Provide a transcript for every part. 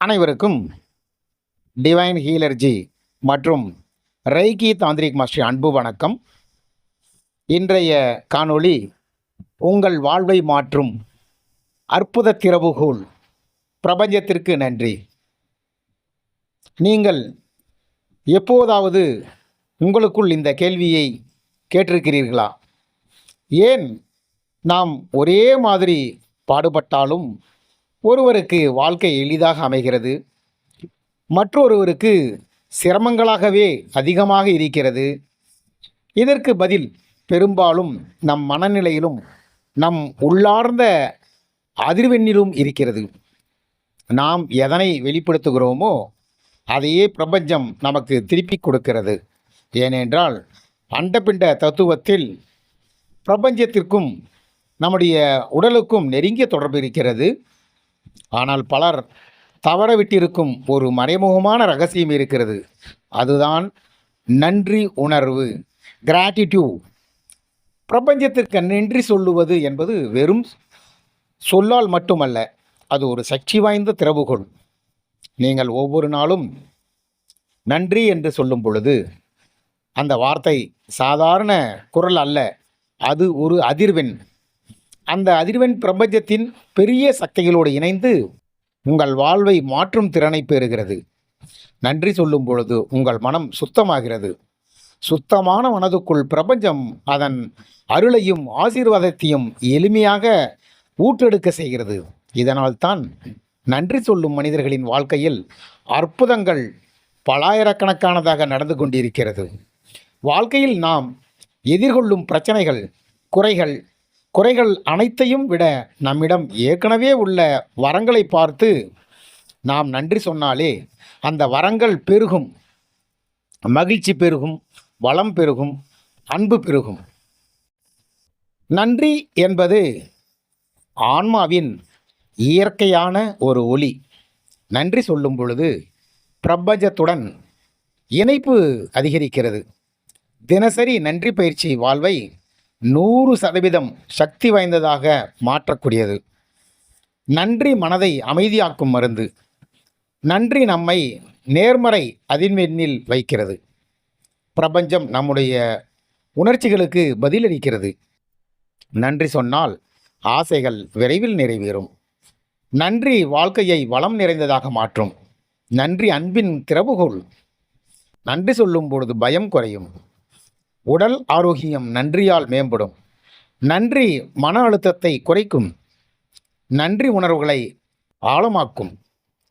அனைவருக்கும் டிவைன் ஹீலர்ஜி மற்றும் ரைகி தாந்திரிக் மாஸ்டர் அன்பு வணக்கம். இன்றைய காணொளி உங்கள் வாழ்வை மாற்றும் அற்புத திறவுகோல் பிரபஞ்சத்திற்கு நன்றி. நீங்கள் எப்போதாவது உங்களுக்குள் இந்த கேள்வியை கேட்டிருக்கிறீர்களா? ஏன் நாம் ஒரே மாதிரி பாடுபட்டாலும் ஒருவருக்கு வாழ்க்கை எளிதாக அமைகிறது மற்றொருவருக்கு சிரமங்களாகவே அதிகமாக இருக்கிறது. இதற்கு பதில் பெரும்பாலும் நம் மனநிலையிலும் நம் உள்ளார்ந்த அதிர்வெண்ணிலும் இருக்கிறது. நாம் எதனை வெளிப்படுத்துகிறோமோ அதையே பிரபஞ்சம் நமக்கு திருப்பி கொடுக்கிறது. ஏனென்றால் அண்டபிண்ட தத்துவத்தில் பிரபஞ்சத்திற்கும் நம்முடைய உடலுக்கும் நெருங்கிய தொடர்பு இருக்கிறது. ஆனால் பலர் தவறவிட்டிருக்கும் ஒரு மறைமுகமான ரகசியம் இருக்கிறது. அதுதான் நன்றி உணர்வு கிராட்டிடியூட் பிரபஞ்சத்திற்கு நன்றி சொல்லுவது என்பது வெறும் சொல்லால் மட்டுமல்ல அது ஒரு சக்தி வாய்ந்த திறவுகோள். நீங்கள் ஒவ்வொரு நாளும் நன்றி என்று சொல்லும் பொழுது அந்த வார்த்தை சாதாரண குரல் அல்ல அது ஒரு அதிர்வெண். அந்த அதிர்வெண் பிரபஞ்சத்தின் பெரிய சக்திகளோடு இணைந்து உங்கள் வாழ்வை மாற்றும் திறனை பெறுகிறது. நன்றி சொல்லும் பொழுது உங்கள் மனம் சுத்தமாகிறது. சுத்தமான மனதுக்குள் பிரபஞ்சம் அதன் அருளையும் ஆசீர்வாதத்தையும் எளிமையாக ஊற்றெடுக்க செய்கிறது. இதனால்தான் நன்றி சொல்லும் மனிதர்களின் வாழ்க்கையில் அற்புதங்கள் பலாயிரக்கணக்கானதாக நடந்து கொண்டிருக்கிறது. வாழ்க்கையில் நாம் எதிர்கொள்ளும் பிரச்சனைகள் குறைகள் குறைகள் அனைத்தையும் விட நம்மிடம் ஏற்கனவே உள்ள வரங்களை பார்த்து நாம் நன்றி சொன்னாலே அந்த வரங்கள் பெருகும். மகிழ்ச்சி பெருகும் வளம் பெருகும் அன்பு பெருகும். நன்றி என்பது ஆன்மாவின் இயற்கையான ஒரு ஒளி. நன்றி சொல்லும் பொழுது பிரபஞ்சத்துடன் இணைப்பு அதிகரிக்கிறது. தினசரி நன்றி பயிற்சி வாழ்வை நூறு சதவீதம் சக்தி வாய்ந்ததாக மாற்றக்கூடியது. நன்றி மனதை அமைதியாக்கும் மருந்து. நன்றி நம்மை நேர்மறை அதிர்வெண்ணில் வைக்கிறது. பிரபஞ்சம் நம்முடைய உணர்ச்சிகளுக்கு பதிலளிக்கிறது. நன்றி சொன்னால் ஆசைகள் விரைவில் நிறைவேறும். நன்றி வாழ்க்கையை வளம் நிறைந்ததாக மாற்றும். நன்றி அன்பின் திறவுகோள். நன்றி சொல்லும் பொழுது பயம் குறையும். உடல் ஆரோக்கியம் நன்றியால் மேம்படும். நன்றி மன அழுத்தத்தை குறைக்கும். நன்றி உணர்வுகளை ஆழமாக்கும்.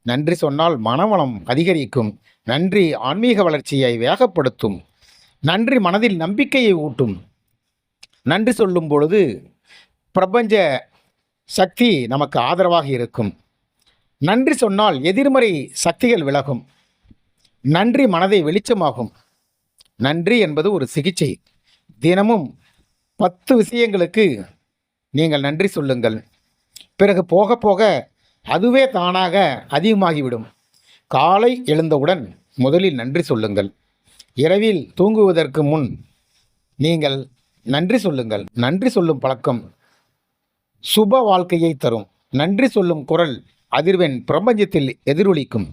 நன்றி சொன்னால் மனவளம் அதிகரிக்கும். நன்றி ஆன்மீக வளர்ச்சியை வேகப்படுத்தும். நன்றி மனதில் நம்பிக்கையை ஊட்டும். நன்றி சொல்லும் பொழுது பிரபஞ்ச சக்தி நமக்கு ஆதரவாக இருக்கும். நன்றி சொன்னால் எதிர்மறை சக்திகள் விலகும். நன்றி மனதை வெளிச்சமாகும். நன்றி என்பது ஒரு சிகிச்சை. தினமும் பத்து விஷயங்களுக்கு நீங்கள் நன்றி சொல்லுங்கள். பிறகு போக போக அதுவே தானாக அதிகமாகிவிடும். காலை எழுந்தவுடன் முதலில் நன்றி சொல்லுங்கள். இரவில் தூங்குவதற்கு முன் நீங்கள் நன்றி சொல்லுங்கள். நன்றி சொல்லும் பழக்கம் சுப வாழ்க்கையை தரும். நன்றி சொல்லும் குரல் அதிர்வெண் பிரபஞ்சத்தில் எதிரொலிக்கும்.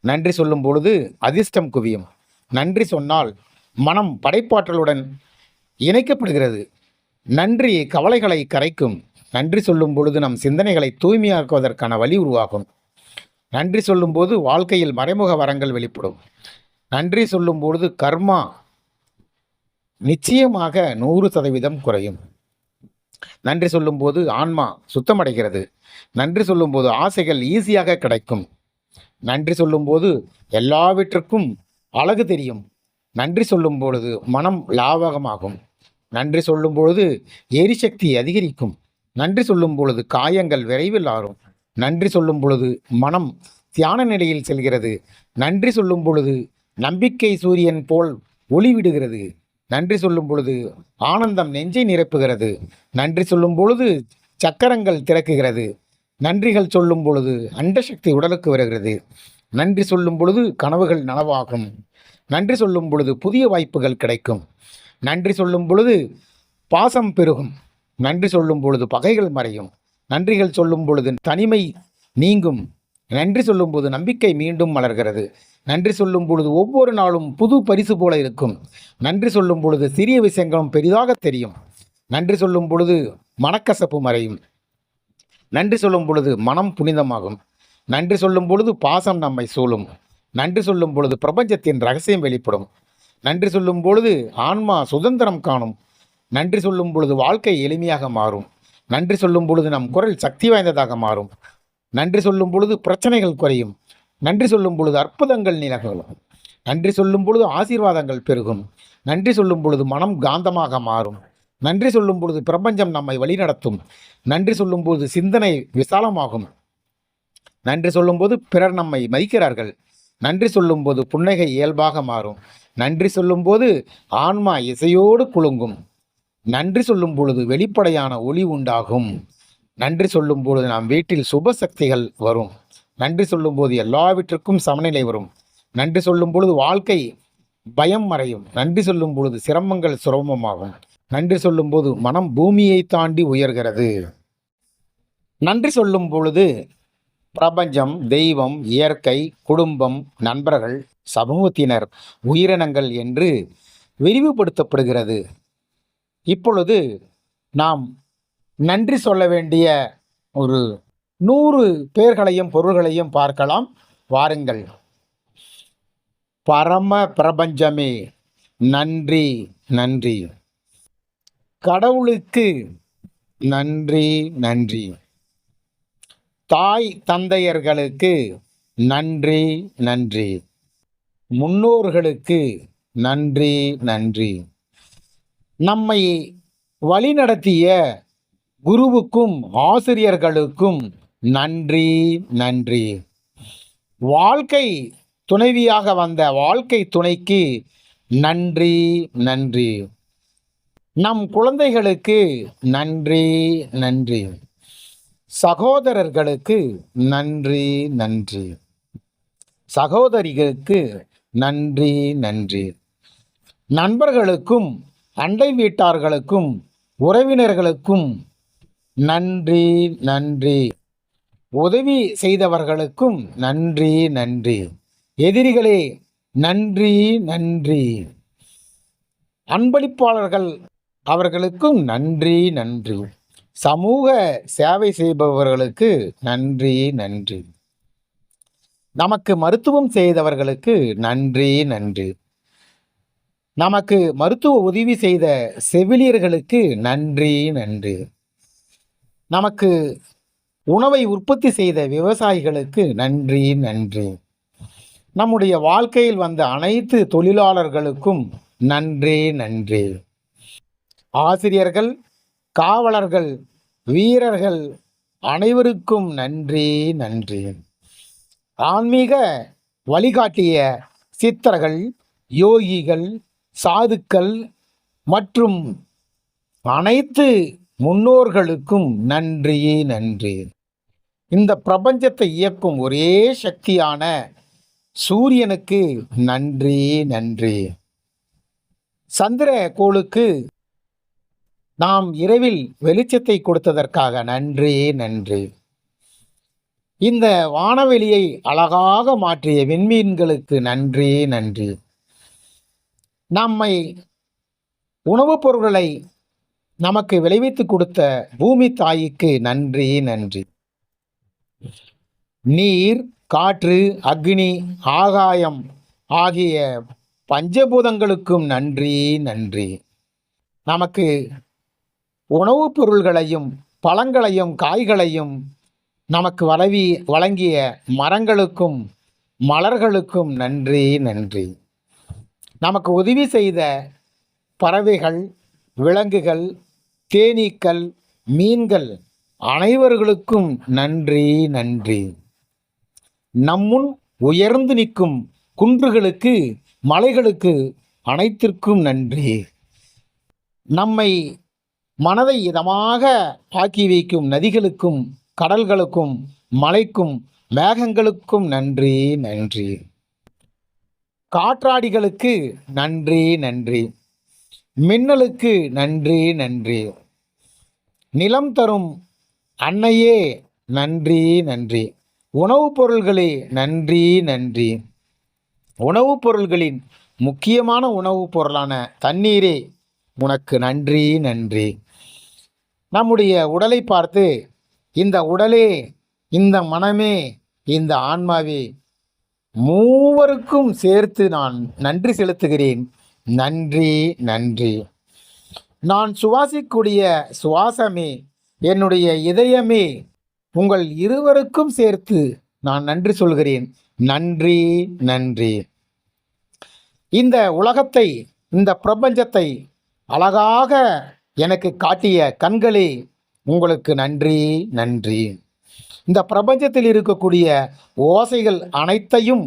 நன்றி சொல்லும் பொழுது அதிர்ஷ்டம் குவியும். நன்றி சொன்னால் மனம் படைப்பாற்றலுடன் இணைக்கப்படுகிறது. நன்றி கவலைகளை கரைக்கும். நன்றி சொல்லும் பொழுது நம் சிந்தனைகளை தூய்மையாக்குவதற்கான வழி உருவாகும். நன்றி சொல்லும்போது வாழ்க்கையில் மறைமுக வரங்கள் வெளிப்படும். நன்றி சொல்லும்பொழுது கர்மா நிச்சயமாக நூறு சதவீதம் குறையும். நன்றி சொல்லும்போது ஆன்மா சுத்தமடைகிறது. நன்றி சொல்லும்போது ஆசைகள் ஈஸியாக கிடைக்கும். நன்றி சொல்லும்போது எல்லாவற்றுக்கும் அழகு தெரியும். நன்றி சொல்லும் பொழுது மனம் லாவகமாகும். நன்றி சொல்லும் பொழுது எரிசக்தி அதிகரிக்கும். நன்றி சொல்லும் பொழுது காயங்கள் விரைவில் ஆறும். நன்றி சொல்லும் பொழுது மனம் தியான நிலையில் செல்கிறது. நன்றி சொல்லும் பொழுது நம்பிக்கை சூரியன் போல் ஒளிவிடுகிறது நன்றி சொல்லும் பொழுது ஆனந்தம் நெஞ்சை நிரப்புகிறது. நன்றி சொல்லும் பொழுது சக்கரங்கள் திறக்குகிறது. நன்றிகள் சொல்லும் பொழுது அண்டசக்தி உடலுக்கு வருகிறது. நன்றி சொல்லும் பொழுது கனவுகள் நனவாகும் நன்றி சொல்லும் பொழுது புதிய வாய்ப்புகள் கிடைக்கும் நன்றி சொல்லும் பொழுது பாசம் பெருகும் நன்றி சொல்லும் பொழுது பகைகள் மறையும் நன்றிகள் சொல்லும் பொழுது தனிமை நீங்கும் நன்றி சொல்லும்போது நம்பிக்கை மீண்டும் மலர்கிறது நன்றி சொல்லும் பொழுது ஒவ்வொரு நாளும் புது பரிசு போல இருக்கும் நன்றி சொல்லும் பொழுது சிறிய விஷயங்களும் பெரிதாக தெரியும் நன்றி சொல்லும் பொழுது மனக்கசப்பு மறையும் நன்றி சொல்லும் பொழுது மனம் புனிதமாகும் நன்றி சொல்லும் பொழுது பாசம் நம்மை சூழும் நன்றி சொல்லும் பொழுது பிரபஞ்சத்தின் ரகசியம் வெளிப்படும் நன்றி சொல்லும் பொழுது ஆன்மா சுதந்திரம் காணும் நன்றி சொல்லும் பொழுது வாழ்க்கை எளிமையாக மாறும் நன்றி சொல்லும் பொழுது நம் குரல் சக்தி வாய்ந்ததாக மாறும் நன்றி சொல்லும் பொழுது பிரச்சனைகள் குறையும் நன்றி சொல்லும் பொழுது அற்புதங்கள் நிலகும் நன்றி சொல்லும் பொழுது ஆசீர்வாதங்கள் பெருகும் நன்றி சொல்லும் பொழுது மனம் காந்தமாக மாறும் நன்றி சொல்லும் பொழுது பிரபஞ்சம் நம்மை வழிநடத்தும் நன்றி சொல்லும் பொழுது சிந்தனை விசாலமாகும் நன்றி சொல்லும்போது பிறர் நம்மை மதிக்கிறார்கள். நன்றி சொல்லும்போது புன்னகை இயல்பாக மாறும். நன்றி சொல்லும்போது ஆன்மா இசையோடு குலுங்கும். நன்றி சொல்லும் பொழுது வெளிப்படையான ஒளி உண்டாகும். நன்றி சொல்லும் பொழுது நம் வீட்டில் சுப சக்திகள் வரும். நன்றி சொல்லும்போது எல்லாவற்றிற்கும் சமநிலை வரும். நன்றி சொல்லும் பொழுது வாழ்க்கை பயம் மறையும். நன்றி சொல்லும் பொழுது சிரமங்கள் சுரமமாகும் நன்றி சொல்லும்போது மனம் பூமியை தாண்டி உயர்கிறது. நன்றி சொல்லும் பொழுது பிரபஞ்சம் தெய்வம் இயற்கை குடும்பம் நண்பர்கள் சமூகத்தினர் உயிரினங்கள் என்று விரிவுபடுத்தப்படுகிறது. இப்பொழுது நாம் நன்றி சொல்ல வேண்டிய ஒரு நூறு பேர்களையும் பொருள்களையும் பார்க்கலாம். வாருங்கள். பரம பிரபஞ்சமே நன்றி நன்றி. கடவுளுக்கு நன்றி நன்றி. தாய் தந்தையர்களுக்கு நன்றி நன்றி. முன்னோர்களுக்கு நன்றி நன்றி. நம்மை வழிநடத்திய குருவுக்கும் ஆசிரியர்களுக்கும் நன்றி நன்றி. வாழ்க்கை துணைவியாக வந்த வாழ்க்கை துணைக்கு நன்றி நன்றி. நம் குழந்தைகளுக்கு நன்றி நன்றி. சகோதரர்களுக்கு நன்றி நன்றி. சகோதரிகளுக்கு நன்றி நன்றி. நண்பர்களுக்கும் அண்டை வீட்டார்களுக்கும் உறவினர்களுக்கும் நன்றி நன்றி. உதவி செய்தவர்களுக்கும் நன்றி நன்றி. எதிரிகளே நன்றி நன்றி. அன்பளிப்பாளர்கள் அவர்களுக்கும் நன்றி நன்றி. சமூக சேவை செய்பவர்களுக்கு நன்றி நன்றி. நமக்கு மருத்துவம் செய்தவர்களுக்கு நன்றி நன்றி. நமக்கு மருத்துவ உதவி செய்த செவிலியர்களுக்கு நன்றி நன்றி. நமக்கு உணவை உற்பத்தி செய்த விவசாயிகளுக்கு நன்றி நன்றி. நம்முடைய வாழ்க்கையில் வந்த அனைத்து தொழிலாளர்களுக்கும் நன்றி நன்றி. ஆசிரியர்கள் காவலர்கள் வீரர்கள் அனைவருக்கும் நன்றி நன்றி. ஆன்மீக வழிகாட்டிய சித்தர்கள் யோகிகள் சாதுக்கள் மற்றும் அனைத்து முன்னோர்களுக்கும் நன்றி நன்றி. இந்த பிரபஞ்சத்தை இயக்கும் ஒரே சக்தியான சூரியனுக்கு நன்றி நன்றி. சந்திர கோளுக்கு நாம் இரவில் வெளிச்சத்தை கொடுத்ததற்காக நன்றி நன்றி. இந்த வானவெளியை அழகாக மாற்றிய விண்மீன்களுக்கு நன்றி நன்றி. நம்மை உணவுப் பொருட்களை நமக்கு விளைவித்து கொடுத்த பூமி தாய்க்கு நன்றி நன்றி. நீர் காற்று அக்னி ஆகாயம் ஆகிய பஞ்சபூதங்களுக்கும் நன்றி நன்றி. நமக்கு உணவுப் பொருள்களையும் பழங்களையும் காய்களையும் நமக்கு வளவி வழங்கிய மரங்களுக்கும் மலர்களுக்கும் நன்றி நன்றி. நமக்கு உதவி செய்த பறவைகள் விலங்குகள் தேனீக்கள் மீன்கள் அனைவர்களுக்கும் நன்றி நன்றி. நம்முன் உயர்ந்து நிற்கும் குன்றுகளுக்கு மலைகளுக்கு அனைத்திற்கும் நன்றி. நம்மை மனதை இதமாக தாக்கி வைக்கும் நதிகளுக்கும் கடல்களுக்கும் மலைக்கும் மேகங்களுக்கும் நன்றி நன்றி. காற்றாடிகளுக்கு நன்றி நன்றி. மின்னலுக்கு நன்றி நன்றி. நிலம் தரும் அன்னையே நன்றி நன்றி. உணவுப் பொருள்களே நன்றி நன்றி. உணவுப் பொருள்களின் முக்கியமான உணவுப் பொருளான தண்ணீரே உனக்கு நன்றி நன்றி. நம்முடைய உடலை பார்த்து இந்த உடலே இந்த மனமே இந்த ஆன்மாவே மூவருக்கும் சேர்த்து நான் நன்றி செலுத்துகிறேன். நன்றி நன்றி. நான் சுவாசிக்கூடிய சுவாசமே என்னுடைய இதயமே உங்கள் இருவருக்கும் சேர்த்து நான் நன்றி சொல்கிறேன். நன்றி நன்றி. இந்த உலகத்தை இந்த பிரபஞ்சத்தை அழகாக எனக்கு காட்டிய கண்களே உங்களுக்கு நன்றி நன்றி. இந்த பிரபஞ்சத்தில் இருக்கக்கூடிய ஓசைகள் அனைத்தையும்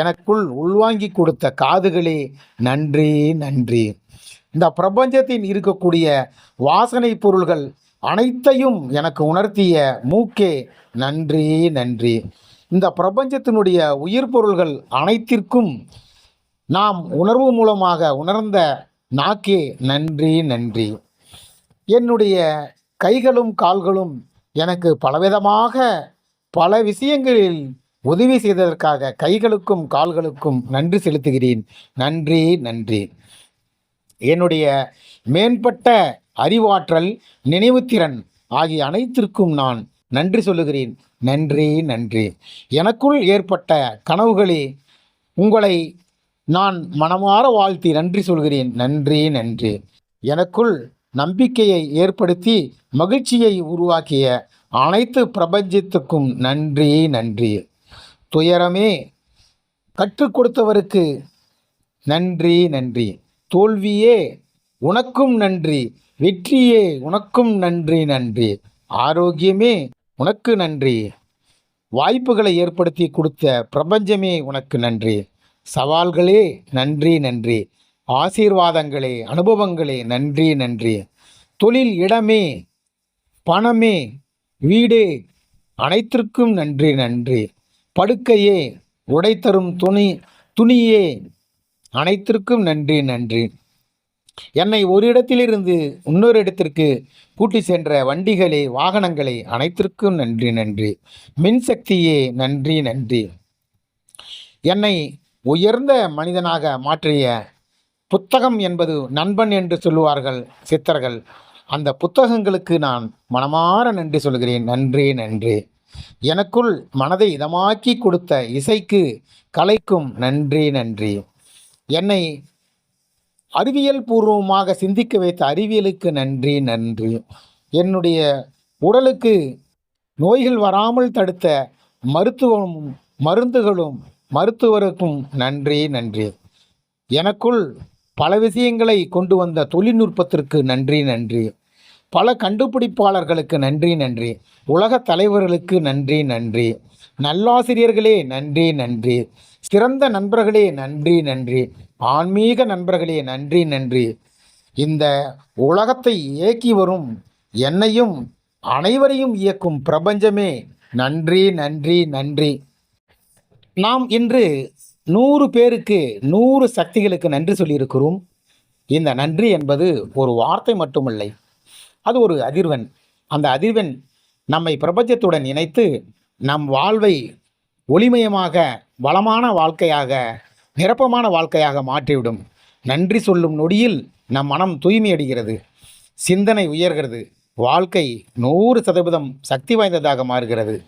எனக்குள் உள்வாங்கி கொடுத்த காதுகளே நன்றி நன்றி. இந்த பிரபஞ்சத்தில் இருக்கக்கூடிய வாசனை பொருள்கள் அனைத்தையும் எனக்கு உணர்த்திய மூக்கே நன்றி நன்றி. இந்த பிரபஞ்சத்தினுடைய உயிர் பொருள்கள் அனைத்திற்கும் நாம் உணர்வு மூலமாக உணர்ந்த நாக்கே நன்றி நன்றி. என்னுடைய கைகளும் கால்களும் எனக்கு பலவிதமாக பல விஷயங்களில் உதவி செய்ததற்காக கைகளுக்கும் கால்களுக்கும் நன்றி செலுத்துகிறேன். நன்றி நன்றி. என்னுடைய மேம்பட்ட அறிவாற்றல் நினைவுத்திறன் ஆகிய அனைத்திற்கும் நான் நன்றி சொல்லுகிறேன். நன்றி நன்றி. எனக்குள் ஏற்பட்ட கனவுகளே உங்களை நான் மனமாற வாழ்த்தி நன்றி சொல்கிறேன். நன்றி நன்றி. எனக்குள் நம்பிக்கையை ஏற்படுத்தி மகிழ்ச்சியை உருவாக்கிய அனைத்து பிரபஞ்சத்துக்கும் நன்றி நன்றி. துயரமே கற்றுக் கொடுத்தவருக்கு நன்றி நன்றி. தோல்வியே உனக்கும் நன்றி வெற்றியே உனக்கும் நன்றி நன்றி. ஆரோக்கியமே உனக்கு நன்றி. வாய்ப்புகளை ஏற்படுத்தி கொடுத்த பிரபஞ்சமே உனக்கு நன்றி. சவால்களே நன்றி நன்றி. ஆசீர்வாதங்களே அனுபவங்களே நன்றி நன்றி. தொழில் இடமே பணமே வீடே அனைத்திற்கும் நன்றி நன்றி. படுக்கையே உடைத்தரும் துணி துணியே அனைத்திற்கும் நன்றி நன்றி. என்னை ஒரு இடத்திலிருந்து இன்னொரு இடத்திற்கு கூட்டி சென்ற வண்டிகளே வாகனங்களே அனைத்திற்கும் நன்றி நன்றி. மின்சக்தியே நன்றி நன்றி. என்னை உயர்ந்த மனிதனாக மாற்றிய புத்தகம் என்பது நண்பன் என்று சொல்லுவார்கள் சித்தர்கள். அந்த புத்தகங்களுக்கு நான் மனமாற நன்றி சொல்கிறேன். நன்றி நன்றி. எனக்குள் மனதை இதமாக்கி கொடுத்த இசைக்கு கலைக்கும் நன்றி நன்றி. என்னை அறிவியல் பூர்வமாக சிந்திக்க வைத்த அறிவியலுக்கு நன்றி நன்றி. என்னுடைய உடலுக்கு நோய்கள் வராமல் தடுத்த மருத்துவமும் மருந்துகளும் மருத்துவருக்கும் நன்றி நன்றி. எனக்குள் பல விஷயங்களை கொண்டு வந்த தொழில்நுட்பத்திற்கு நன்றி நன்றி. பல கண்டுபிடிப்பாளர்களுக்கு நன்றி நன்றி. உலக தலைவர்களுக்கு நன்றி நன்றி. நல்லாசிரியர்களே நன்றி நன்றி. சிறந்த நண்பர்களே நன்றி நன்றி. ஆன்மீக நண்பர்களே நன்றி நன்றி. இந்த உலகத்தை இயக்கி வரும் என்னையும் அனைவரையும் இயக்கும் பிரபஞ்சமே நன்றி நன்றி நன்றி. நாம் இன்று நூறு பேருக்கு நூறு சக்திகளுக்கு நன்றி சொல்லியிருக்கிறோம். இந்த நன்றி என்பது ஒரு வார்த்தை மட்டுமில்லை. அது ஒரு அதிர்வெண். அந்த அதிர்வெண் நம்மை பிரபஞ்சத்துடன் இணைத்து நம் வாழ்வை ஒளிமயமாக வளமான வாழ்க்கையாக நிரப்பமான வாழ்க்கையாக மாற்றிவிடும். நன்றி சொல்லும் நொடியில் நம் மனம் தூய்மையடைகிறது சிந்தனை உயர்கிறது. வாழ்க்கை நூறு சதவீதம் சக்தி வாய்ந்ததாக மாறுகிறது.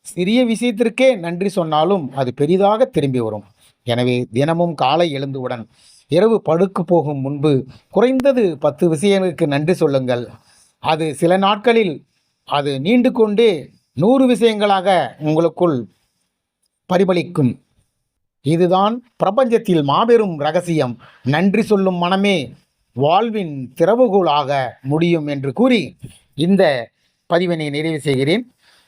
சிறிய விஷயத்திற்கே நன்றி சொன்னாலும் அது பெரிதாக திரும்பி வரும். எனவே தினமும் காலை எழுந்தவுடன் இரவு படுக்கு போகும் முன்பு குறைந்தது பத்து விஷயங்களுக்கு நன்றி சொல்லுங்கள். அது சில நாட்களில் அது நீண்டு கொண்டே நூறு விஷயங்களாக உங்களுக்குள் பரிபலிக்கும் இதுதான் பிரபஞ்சத்தில் மாபெரும் ரகசியம். நன்றி சொல்லும் மனமே வாழ்வின் திறவுகோலாக முடியும் என்று கூறி இந்த பதிவினை நிறைவு செய்கிறேன்.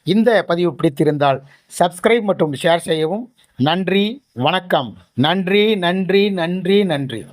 இந்த பதிவு பிடித்திருந்தால் சப்ஸ்கிரைப் மற்றும் ஷேர் செய்யவும் நன்றி வணக்கம். நன்றி நன்றி நன்றி நன்றி.